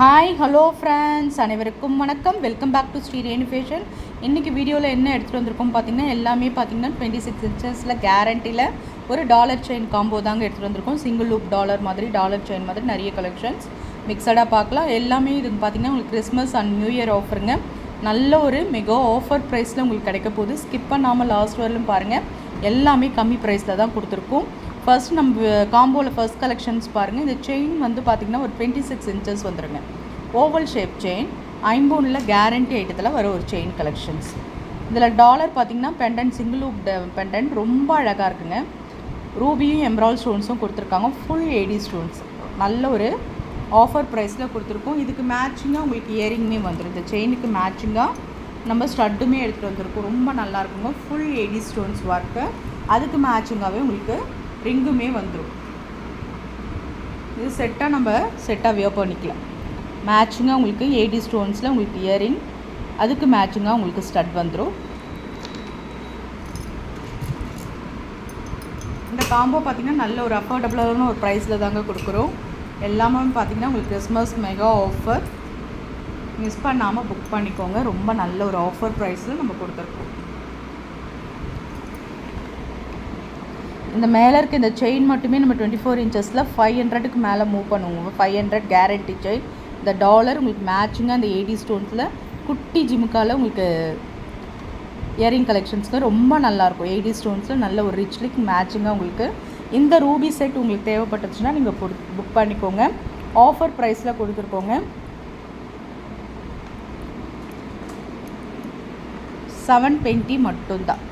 Hi hello friends அனைவருக்கும் வணக்கம். Welcome back to Shri Renu fashion இன்றைக்கி வீடியோவில் என்ன எடுத்துகிட்டு வந்திருக்கோம் பார்த்தீங்கன்னா எல்லாமே பார்த்தீங்கன்னா டுவெண்ட்டி சிக்ஸ் இன்ச்சஸில் கேரண்டியில் ஒரு டாலர் செயின் காம்போ தாங்க எடுத்துகிட்டு வந்திருக்கோம். சிங்கிள் லூப் டாலர் மாதிரி டாலர் செயின் மாதிரி நிறைய கலெக்ஷன்ஸ் மிக்சடாக பார்க்கலாம் எல்லாமே இது பார்த்தீங்கன்னா உங்களுக்கு கிறிஸ்மஸ் அண்ட் நியூ இயர் ஆஃபருங்க நல்ல ஒரு மிக ஆஃபர் ப்ரைஸில் உங்களுக்கு கிடைக்க போகுது. ஸ்கிப் பண்ணாமல் லாஸ்ட் வரலும் பாருங்கள் எல்லாமே கம்மி ப்ரைஸில் தான் கொடுத்துருக்கோம். ஃபர்ஸ்ட் நம்ம காம்போவில் ஃபர்ஸ்ட் கலெக்ஷன்ஸ் பாருங்கள் இந்த செயின் வந்து பார்த்திங்கன்னா ஒரு டுவெண்ட்டி சிக்ஸ் இன்ச்சஸ் வந்துடுங்க ஓவல் ஷேப் செயின் ஐம்பூனில் கேரண்டி ஐட்டத்தில் வர ஒரு செயின் கலெக்ஷன்ஸ் இதில் டாலர் பார்த்திங்கன்னா பெண்டன்ட் சிங்கிள் லூப் பெண்டன்ட் ரொம்ப அழகாக இருக்குங்க. ரூபியும் எம்ரால் ஸ்டோன்ஸும் கொடுத்துருக்காங்க. ஃபுல் ஏடி ஸ்டோன்ஸ் நல்ல ஒரு ஆஃபர் ப்ரைஸில் கொடுத்துருக்கோம். இதுக்கு மேட்சிங்காக உங்களுக்கு இயரிங்குமே வந்துடும் இந்த செயினுக்கு மேட்சிங்காக நம்ம ஸ்டட்டுமே எடுத்துகிட்டு வந்திருக்கோம். ரொம்ப நல்லா இருக்குங்க. ஃபுல் ஏடி ஸ்டோன்ஸ் ஒர்க்கு அதுக்கு மேட்சிங்காகவே உங்களுக்கு ரிங்குமே வந்துடும் இது செட்டாக நம்ம செட்டாக வியர் பண்ணிக்கலாம். மேட்சிங்காக உங்களுக்கு ஏடி ஸ்டோன்ஸில் உங்களுக்கு இயரிங் அதுக்கு மேட்சிங்காக உங்களுக்கு ஸ்டட் வந்துடும் இந்த காம்போ பார்த்திங்கன்னா நல்ல ஒரு அஃபோர்டபுளான ஒரு ப்ரைஸில் தாங்க கொடுக்குறோம். எல்லாமே பார்த்திங்கன்னா உங்களுக்கு கிறிஸ்மஸ் மெகா ஆஃபர் மிஸ் பண்ணாமல் புக் பண்ணிக்கோங்க. ரொம்ப நல்ல ஒரு ஆஃபர் ப்ரைஸில் நம்ம கொடுத்துருக்கோம். இந்த மேலே இருக்க இந்த செயின் மட்டுமே நம்ம டுவெண்ட்டி ஃபோர் இன்ச்சஸில் ஃபைவ் ஹண்ட்ரடுக்கு மேலே மூவ் பண்ணுவோம். ஃபைவ் ஹண்ட்ரட் கேரண்டி செயின் இந்த டாலர் உங்களுக்கு மேட்சிங்காக அந்த எயிட்டி ஸ்டோன்ஸில் குட்டி ஜிமுக்காவில் உங்களுக்கு இயரிங் கலெக்ஷன்ஸ்க்கு ரொம்ப நல்லாயிருக்கும் எயிட்டி ஸ்டோன்ஸில் நல்ல ஒரு ரிச் மேட்சிங்காக உங்களுக்கு இந்த ரூபி செட் உங்களுக்கு தேவைப்பட்டுச்சுன்னா நீங்கள் புக் பண்ணிக்கோங்க. ஆஃபர் ப்ரைஸில் கொடுத்துருக்கோங்க. செவன் டுவெண்ட்டி மட்டும்தான்.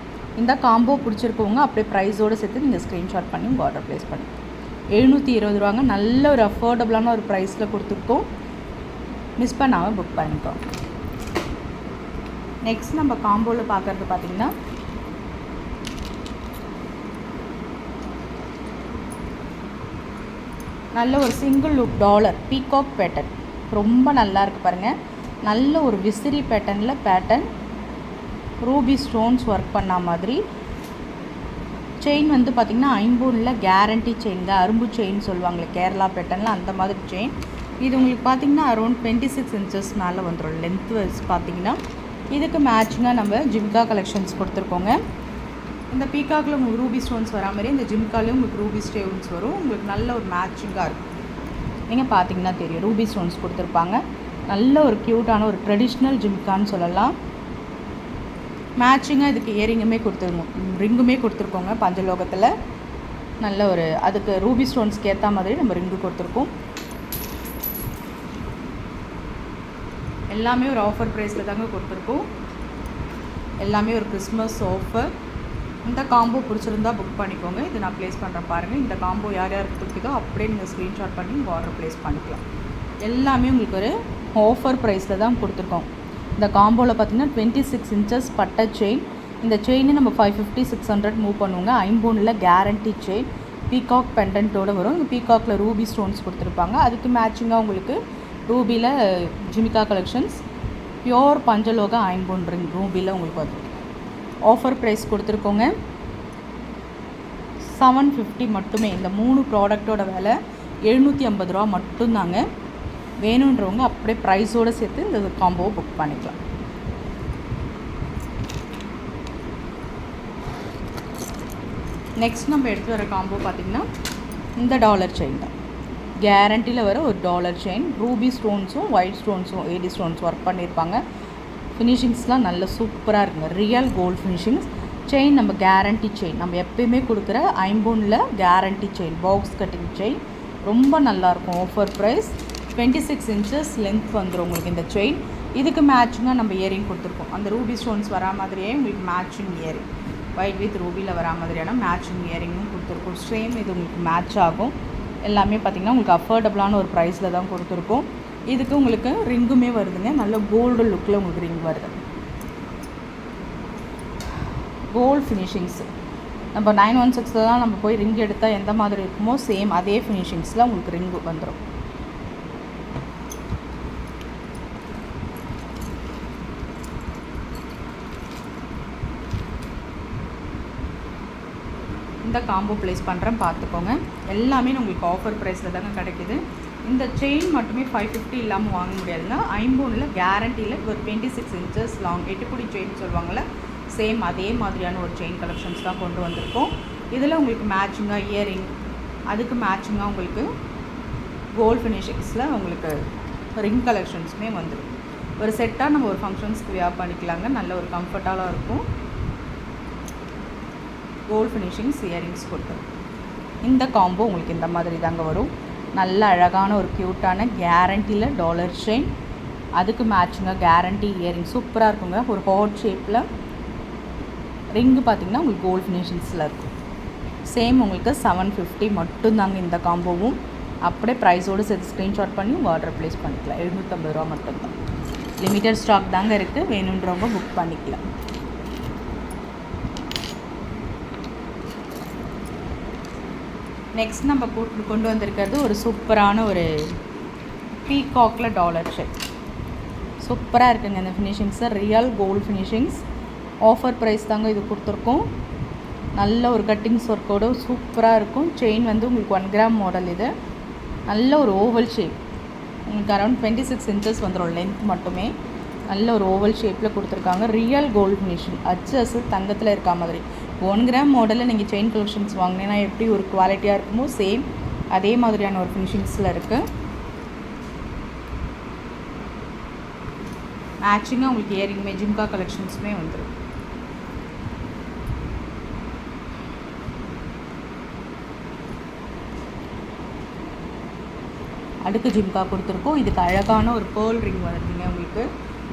இந்த காம்போ பிடிச்சிருக்கவங்க அப்படியே ப்ரைஸோடு சேர்த்து நீங்கள் ஸ்க்ரீன்ஷாட் பண்ணி உங்கள் ஆர்டர் ப்ளேஸ் பண்ணி எழுநூற்றி இருபது ரூபாங்க. நல்ல ஒரு அஃபோர்டபுளான ஒரு ப்ரைஸில் கொடுத்துருக்கோம். மிஸ் பண்ணாமல் புக் பண்ணிக்கோ. நெக்ஸ்ட் நம்ம காம்போவில் பார்க்குறது பார்த்திங்கன்னா நல்ல ஒரு single look dollar peacock pattern ரொம்ப நல்லா இருக்குது பாருங்கள் நல்ல ஒரு விசிறி பேட்டர்னில் பேட்டர்ன் ரூபி ஸ்டோன்ஸ் ஒர்க் பண்ண மாதிரி. செயின் வந்து பார்த்திங்கன்னா ஐம்பூனில் கேரண்டி செயின் தான். அரும்பு செயின் சொல்லுவாங்களே கேரளா பேட்டர்னில் அந்த மாதிரி செயின் இது உங்களுக்கு பார்த்திங்கன்னா அரௌண்ட் டுவெண்ட்டி சிக்ஸ் இன்ச்சஸ் மேலே வந்துடும் லென்த் வைஸ் பார்த்திங்கன்னா இதுக்கு மேட்சிங்காக நம்ம ஜிம்கா கலெக்ஷன்ஸ் கொடுத்துருக்கோங்க. இந்த பீகாக்கில் உங்களுக்கு ரூபி ஸ்டோன்ஸ் வரா மாதிரி இந்த ஜிம்காலையும் உங்களுக்கு ரூபி ஸ்டோன்ஸ் வரும். உங்களுக்கு நல்ல ஒரு மேட்சிங்காக இருக்கும். நீங்கள் பார்த்தீங்கன்னா தெரியும் ரூபி ஸ்டோன்ஸ் கொடுத்துருப்பாங்க. நல்ல ஒரு க்யூட்டான ஒரு ட்ரெடிஷ்னல் ஜிம்கான்னு சொல்லலாம். மேட்சிங்காக இதுக்கு இயரிங்குமே கொடுத்துருங்க ரிங்குமே கொடுத்துருக்கோங்க பஞ்சலோகத்தில். நல்ல ஒரு அதுக்கு ரூபி ஸ்டோன்ஸ்க்கு ஏற்ற மாதிரி நம்ம ரிங்கு கொடுத்துருக்கோம். எல்லாமே ஒரு ஆஃபர் ப்ரைஸில் தாங்க கொடுத்துருக்கோம். எல்லாமே ஒரு கிறிஸ்மஸ் ஆஃபர் இந்த காம்போ பிடிச்சிருந்தா புக் பண்ணிக்கோங்க. இது நான் ப்ளேஸ் பண்ணுறேன் பாருங்கள் இந்த காம்போ யார் யாருக்கு பிடிக்குதோ அப்படியே நீங்கள் ஸ்க்ரீன்ஷாட் பண்ணி உங்கள் ஆர்டர் ப்ளேஸ் பண்ணிக்கலாம். எல்லாமே உங்களுக்கு ஒரு ஆஃபர் ப்ரைஸில் தான் கொடுத்துருக்கோம். இந்த காம்போவில் பார்த்தீங்கன்னா டுவெண்ட்டி சிக்ஸ் இன்ச்சஸ் பட்டை செயின் இந்த செயினை நம்ம five fifty six hundred move பண்ணுவோங்க. ஐம்பூனில் கேரண்டி செயின் பீகாக் பெண்டன்ட்டோடு வரும். இந்த பீகாக்கில் ரூபி ஸ்டோன்ஸ் கொடுத்துருப்பாங்க. அதுக்கு மேட்சிங்காக உங்களுக்கு ரூபியில் ஜிமிகா கலெக்ஷன்ஸ் பியோர் பஞ்சலோக ஐம்பூன் ரிங் ரூபியில் உங்களுக்கு வரும் ஆஃபர் ப்ரைஸ் கொடுத்துருக்கோங்க. செவன் ஃபிஃப்டி மட்டுமே. இந்த மூணு ப்ராடக்டோட விலை எழுநூற்றி ஐம்பது ரூபா மட்டும்தாங்க. வேணுன்றவங்க அப்படியே ப்ரைஸோடு சேர்த்து இந்த காம்போவை புக் பண்ணிக்கலாம். நெக்ஸ்ட் நம்ம எடுத்து வர காம்போ பார்த்திங்கன்னா இந்த டாலர் செயின் தான். கேரண்டியில் வர ஒரு டாலர் செயின் ரூபி ஸ்டோன்ஸும் ஒயிட் ஸ்டோன்ஸும் ஏடி ஸ்டோன்ஸ் ஒர்க் பண்ணியிருப்பாங்க. ஃபினிஷிங்ஸ்லாம் நல்ல சூப்பராக இருக்குங்க. ரியல் கோல்ட் ஃபினிஷிங்ஸ் செயின் நம்ம கேரண்டி செயின் நம்ம எப்பயுமே கொடுக்குற ஐம்பூனில் guarantee chain box cutting chain ரொம்ப நல்லாயிருக்கும் offer price twenty six inches length வந்துடும் உங்களுக்கு இந்த செயின் இதுக்கு மேட்சிங்காக நம்ம இயரிங் கொடுத்துருக்கோம். அந்த ரூபி ஸ்டோன்ஸ் வரா மாதிரியே உங்களுக்கு மேட்சிங் இயரிங் ஒயிட் வித் ரூபியில் வரா மாதிரியான மேட்சிங் இயரிங்கும் கொடுத்துருக்கோம். சேம் இது உங்களுக்கு மேட்ச் ஆகும். எல்லாமே பார்த்திங்கன்னா உங்களுக்கு அஃபோர்டபுளான ஒரு ப்ரைஸில் தான் கொடுத்துருக்கோம். இதுக்கு உங்களுக்கு ரிங்குமே வருதுங்க. நல்ல கோல்டு லுக்கில் உங்களுக்கு ரிங் வருது. கோல்டு ஃபினிஷிங்ஸ் நம்ம நைன் ஒன் சிக்ஸில் தான் நம்ம போய் ரிங் எடுத்தால் எந்த மாதிரி இருக்குமோ சேம் அதே ஃபினிஷிங்ஸில் உங்களுக்கு ரிங்கு வந்துடும் இந்த காம்போ ப்ளேஸ் பண்ணுறேன் பார்த்துக்கோங்க. எல்லாமே உங்களுக்கு ஆஃபர் ப்ரைஸில் தாங்க கிடைக்குது. இந்த செயின் மட்டுமே ஃபைவ் ஃபிஃப்டி இல்லாமல் வாங்க முடியாதுன்னா ஐம்பூனில் கேரண்டியில் ஒரு டுவெண்ட்டி சிக்ஸ் இன்ச்சஸ் லாங் எட்டுக்குடி செயின் சொல்லுவாங்கள்ல சேம் அதே மாதிரியான ஒரு செயின் கலெக்ஷன்ஸ் தான் கொண்டு வந்திருக்கோம். இதில் உங்களுக்கு மேட்சிங்காக இயரிங் அதுக்கு மேட்சிங்காக உங்களுக்கு கோல்ட் ஃபினிஷிங்ஸில் உங்களுக்கு ரிங் கலெக்ஷன்ஸுமே வந்துடும். ஒரு செட்டாக நம்ம ஒரு ஃபங்க்ஷன்ஸ்க்கு வியா பண்ணிக்கலாங்க நல்ல ஒரு கம்ஃபர்ட்டாக இருக்கும். கோல்ட் ஃபினிஷிங்ஸ் இயரிங்ஸ் கொடுத்து இந்த காம்போ உங்களுக்கு இந்த மாதிரி தாங்க வரும். நல்ல அழகான ஒரு க்யூட்டான கேரண்டியில் டாலர் செயின் அதுக்கு மேட்சுங்க கேரண்டி இயரிங் சூப்பராக இருக்குங்க. ஒரு ஹாட் ஷேப்பில் ரிங்கு பார்த்திங்கன்னா உங்களுக்கு கோல்ட் ஃபினிஷிங்ஸில் இருக்கும். சேம் உங்களுக்கு செவன் ஃபிஃப்டி மட்டும்தாங்க இந்த காம்போவும் அப்படியே ப்ரைஸோடு சேர்த்து ஸ்க்ரீன்ஷாட் பண்ணி உங்கள் ஆர்டர் ப்ளேஸ் பண்ணிக்கலாம். எழுநூற்றம்பது ரூபா மட்டும்தான். லிமிட்டட் ஸ்டாக் தாங்க இருக்குது வேணுன்றவங்க புக் பண்ணிக்கலாம். நெக்ஸ்ட் நம்ம கூட்டு கொண்டு வந்திருக்கிறது ஒரு சூப்பரான ஒரு பீகாக்கில் டாலர் ஷெட் சூப்பராக இருக்குங்க இந்த finishings real gold finishings offer price தாங்க இது கொடுத்துருக்கோம். நல்ல ஒரு கட்டிங்ஸ் ஒர்க்கோடு சூப்பராக இருக்கும். செயின் வந்து உங்களுக்கு ஒன் கிராம் மாடல் இது. நல்ல ஒரு ஓவல் ஷேப் உங்களுக்கு அரௌண்ட் டுவெண்ட்டி சிக்ஸ் இன்ச்சஸ் வந்துடும் லென்த் மட்டுமே. நல்ல ஒரு ஓவல் ஷேப்பில் கொடுத்துருக்காங்க. ரியல் கோல்டு மிஷின் அச்சு அசு தங்கத்தில் இருக்கா மாதிரி. ஒன் கிராம் மாடலில் நீங்கள் செயின் கலெக்ஷன்ஸ் வாங்கினீங்கன்னா எப்படி ஒரு குவாலிட்டியாக இருக்குமோ சேம் அதே மாதிரியான ஒரு ஃபினிஷிங்ஸில் இருக்குது மேட்சிங்காக உங்களுக்கு இயரிங் ஜிம்கா கலெக்ஷன்ஸுமே வந்துடும் அடுக்கு ஜிம்கா கொடுத்துருக்கோம். இதுக்கு அழகான ஒரு பேர்ல் ரிங் வருதுங்க உங்களுக்கு.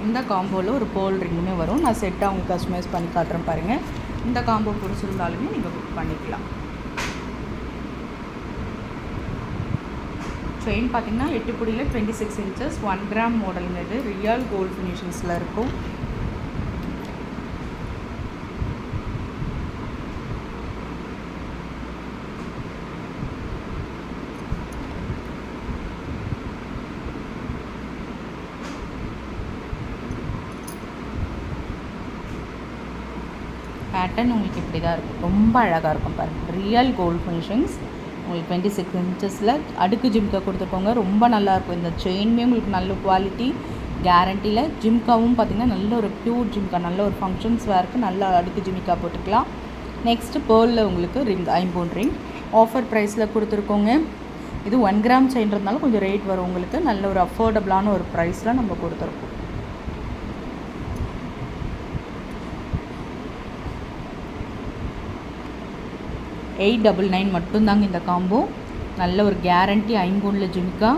இந்த காம்போவில் ஒரு போல் ரிங்குமே வரும். நான் செட்டாக உங்களுக்கு கஸ்டமைஸ் பண்ணி காட்டுறேன் பாருங்கள் இந்த காம்போ பிடிச்சிருந்தாலுமே நீங்கள் புக் பண்ணிக்கலாம். செயின் பார்த்தீங்கன்னா எட்டு புடியில் twenty six inches one gram மாடலுங்க இது ரியல் கோல்டு ஃபினிஷிங்ஸில் இருக்கும். பேட்டர்ன் உங்களுக்கு இப்படி தான் இருக்கும். ரொம்ப அழகாக இருக்கும் பாருங்கள் ரியல் கோல்டு ஃபினிஷிங்ஸ் உங்களுக்கு டுவெண்ட்டி சிக்ஸ் இன்ச்சஸில் அடுக்கு ஜிம்கா கொடுத்துருக்கோங்க ரொம்ப நல்லாயிருக்கும் இந்த செயின்மே உங்களுக்கு நல்ல குவாலிட்டி கேரண்டியில் ஜிம்காவும் பார்த்திங்கன்னா நல்ல ஒரு ப்யூர் ஜிம்கா நல்ல ஒரு ஃபங்க்ஷன்ஸ் வேர்க்கு நல்ல அடுக்கு ஜிமிக்கா போட்டுக்கலாம். நெக்ஸ்ட்டு பேர்லில் உங்களுக்கு ரிங் ஐம்பூன் ரிங் ஆஃபர் ப்ரைஸில் கொடுத்துருக்கோங்க. இது ஒன் கிராம் செயின்றதுனால கொஞ்சம் ரேட் வரும் உங்களுக்கு. நல்ல ஒரு அஃபோர்டபுளான ஒரு ப்ரைஸில் நம்ம கொடுத்துருக்கோம். எயிட் டபுள் நைன் மட்டும்தாங்க இந்த காம்போ நல்ல ஒரு கேரண்டி ஐம்பூனில் ஜிம்கா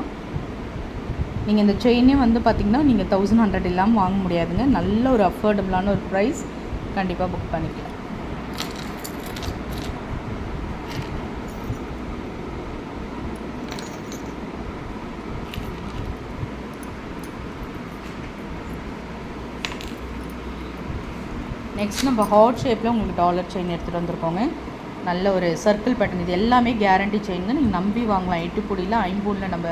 நீங்கள் இந்த செயினே வந்து பார்த்திங்கன்னா நீங்கள் தௌசண்ட் ஹண்ட்ரட் இல்லாமல் வாங்க முடியாதுங்க. நல்ல ஒரு அஃபோர்டபுளான ஒரு ப்ரைஸ் கண்டிப்பாக புக் பண்ணிக்கலாம். நெக்ஸ்ட் நம்ம ஹார்ட் ஷேப்பில் உங்களுக்கு டாலர் செயின் எடுத்துகிட்டு வந்திருக்கோங்க. நல்ல ஒரு சர்க்கிள் பேட்டர்ன் இது எல்லாமே கேரண்டி செயின் தான். நீங்கள் நம்பி வாங்கலாம். எட்டுப்பொடியில் ஐம்பூனில் நம்ம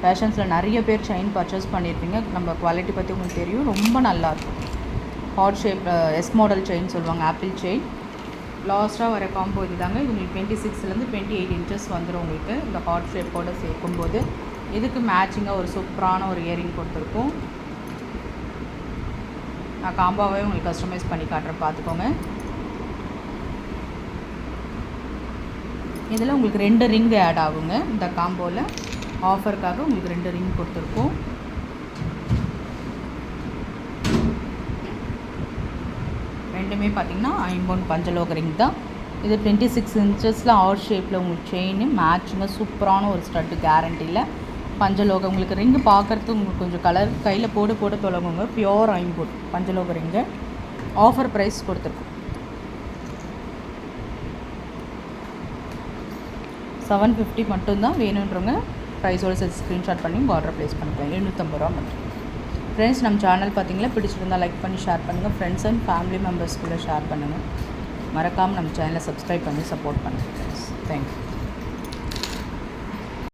ஃபேஷன்ஸில் நிறைய பேர் செயின் பர்ச்சேஸ் பண்ணியிருப்பீங்க. நம்ம குவாலிட்டி பற்றி உங்களுக்கு தெரியும். ரொம்ப நல்லாயிருக்கும் heart shape S model chain சொல்லுவாங்க. ஆப்பிள் செயின் லாஸ்ட்டாக வர காம்போ இது தாங்க இது உங்களுக்கு டுவெண்ட்டி சிக்ஸ்லேருந்து டுவெண்ட்டி எயிட் இன்ச்சஸ் வந்துடும் உங்களுக்கு. இந்த ஹார்ட் ஷேப்போடு சேர்க்கும்போது. இதுக்கு மேட்சிங்காக ஒரு சூப்பரான ஒரு இயரிங் கொடுத்துருக்கோம். நான் காம்பாவே உங்களுக்கு கஸ்டமைஸ் பண்ணி காட்டுறேன். பார்த்துக்கோங்க. இதில் உங்களுக்கு ரெண்டு ரிங் ஆட் ஆகுங்க. இந்த காம்போவில் ஆஃபருக்காக உங்களுக்கு ரெண்டு ரிங் கொடுத்துருக்கோம். ரெண்டுமே பார்த்திங்கன்னா ஐம்பொன் பஞ்சலோக ரிங் தான். இது டுவெண்ட்டி சிக்ஸ் இன்ச்சஸில் ஆர் ஷேப்பில் உங்களுக்கு செயின் மேட்சுங்க சூப்பரான ஒரு ஸ்டட்டு கேரண்டியில் பஞ்சலோகம் உங்களுக்கு ரிங்கு பார்க்குறதுக்கு உங்களுக்கு கொஞ்சம் கலர் கையில் போட போட தொடங்குங்க. பியோர் ஐம்பொன் பஞ்சலோக ரிங்கு. ஆஃபர் ப்ரைஸ் கொடுத்துருக்கோம். செவன் ஃபிஃப்டி மட்டும்தான் வேணுன்றவங்க ப்ரைஸோட சேர்த்து ஸ்க்ரீன்ஷாட் பண்ணி உங்கள் ஆர்டர் ப்ளேஸ் பண்ணிக்கலாம் எழுநூற்றம்பது ரூபா மட்டும். ஃப்ரெண்ட்ஸ் நம்ம சேனல் பார்த்தீங்களா பிடிச்சிருந்தால் லைக் பண்ணி ஷேர் பண்ணுங்கள் ஃப்ரெண்ட்ஸ் அண்ட் ஃபேமிலி மெம்பர்ஸ்குள்ளே ஷேர் பண்ணுங்கள் மறக்காமல் நம்ம சேனலை சப்ஸ்கிரைப் பண்ணி சப்போர்ட் பண்ணுங்கள் ஃப்ரெண்ட்ஸ் தேங்க்யூ